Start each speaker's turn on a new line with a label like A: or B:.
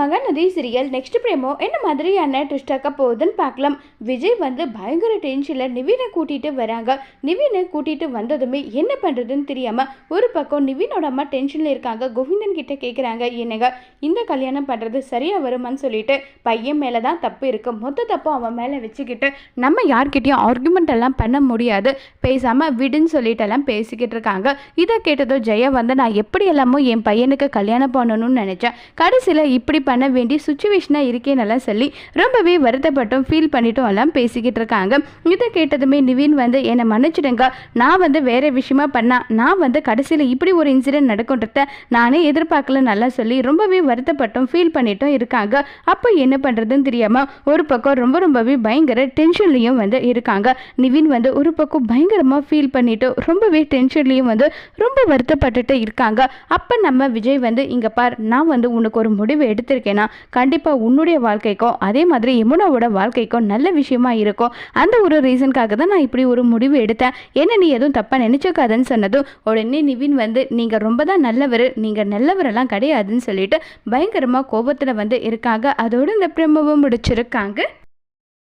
A: Mahanadi serial next பிரேமோ என்ன மாதிரியான ட்விஸ்டாக்க போகுதுன்னு பார்க்கலாம். விஜய் வந்து பயங்கர டென்ஷனில் நிவினை கூட்டிகிட்டு வராங்க. நிவினை கூட்டிகிட்டு வந்ததுமே என்ன பண்ணுறதுன்னு தெரியாமல் ஒரு பக்கம் நிவினோட அம்மா டென்ஷனில் இருக்காங்க. கோவிந்தன் கிட்ட கேட்குறாங்க என்னங்க இந்த கல்யாணம் பண்ணுறது சரியாக வருமான்னு சொல்லிட்டு பையன் மேலே தான் தப்பு இருக்குது மொத்த தப்பும் அவன் மேலே வச்சுக்கிட்டு நம்ம யார்கிட்டையும் ஆர்குமெண்ட் எல்லாம் பண்ண முடியாது. பேசாமல் விடுன்னு சொல்லிட்டு எல்லாம் பேசிக்கிட்டு இருக்காங்க. இதை கேட்டதோ ஜெயா வந்து நான் எப்படி எல்லாமோ என் பையனுக்கு கல்யாணம் பண்ணணும்னு நினச்சேன். கடைசியில் இப்படி பண்ண வேண்டிய சுச்சுவேஷனாக இருக்கேன்னெல்லாம் சொல்லி ரொம்பவே வருத்தப்பட்டும் ஃபீல் பண்ணிட்டும் எல்லாம் பேசிக்கிட்டு இருக்காங்க. இதை கேட்டதுமே நிவின் வந்து என்னை மன்னிச்சிடுங்க. நான் வந்து வேற விஷயமா பண்ணா நான் வந்து கடைசியில் இப்படி ஒரு இன்சிடென்ட் நடக்கும்ன்றத நானே எதிர்பார்க்கல நல்லா சொல்லி ரொம்பவே வருத்தப்பட்டும் ஃபீல் பண்ணிட்டும் இருக்காங்க. அப்போ என்ன பண்ணுறதுன்னு தெரியாமல் ஒரு பக்கம் ரொம்ப ரொம்பவே பயங்கர டென்ஷன்லேயும் வந்து இருக்காங்க. நிவின் வந்து ஒரு பக்கம் பயங்கரமாக ஃபீல் பண்ணிட்டு ரொம்பவே டென்ஷன்லேயும் வந்து ரொம்ப வருத்தப்பட்டுட்டு இருக்காங்க. அப்போ நம்ம விஜய் வந்து இங்கே பார் நான் வந்து உனக்கு ஒரு முடிவு எடுத்து எடுத்திருக்கேன்னா கண்டிப்பாக உன்னுடைய வாழ்க்கைக்கும் அதே மாதிரி யமுனாவோட வாழ்க்கைக்கும் நல்ல விஷயமா இருக்கும். அந்த ஒரு ரீசனுக்காக தான் நான் இப்படி ஒரு முடிவு எடுத்தேன். என்ன நீ எதுவும் தப்பாக நினச்சிக்காதன்னு சொன்னதும் உடனே நிவின் வந்து நீங்கள் ரொம்ப தான் நல்லவர் நீங்கள் நல்லவரெல்லாம் கிடையாதுன்னு சொல்லிட்டு பயங்கரமாக கோபத்தில் வந்து இருக்காங்க. அதோடு இந்த பிரம்மவும் முடிச்சிருக்காங்க.